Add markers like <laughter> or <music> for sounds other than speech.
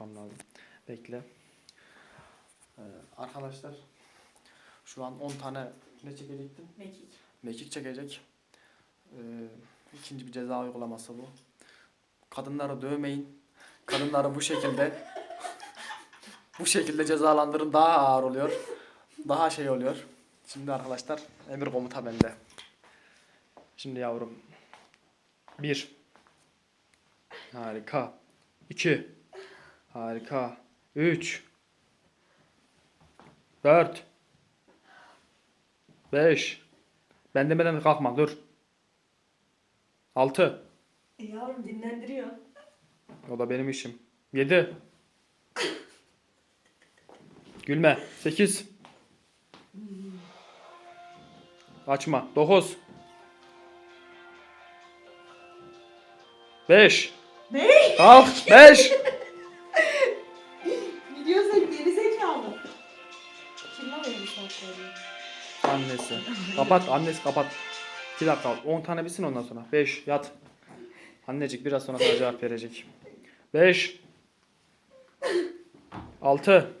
Yapmam lazım. Bekle. Ee, arkadaşlar şu an 10 tane ne çekecektim? Mekik. Mekik çekecek. Ee, ikinci bir ceza uygulaması bu. Kadınları dövmeyin. Kadınları bu şekilde bu şekilde cezalandırın daha ağır oluyor. Daha şey oluyor. Şimdi arkadaşlar emir komuta bende. Şimdi yavrum. Bir. Harika. İki. Harika. 3 4 5 Ben demeden kalkma dur. 6 E yavrum dinlendiriyor. O da benim işim. 7 Gülme. 8 Açma. 9 5 Ne? Kalk. 5 <laughs> Annesi. Kapat. Annesi kapat. İki dakika. On tane bitsin ondan sonra. Beş. Yat. Annecik biraz sonra cevap verecek. Beş. Altı.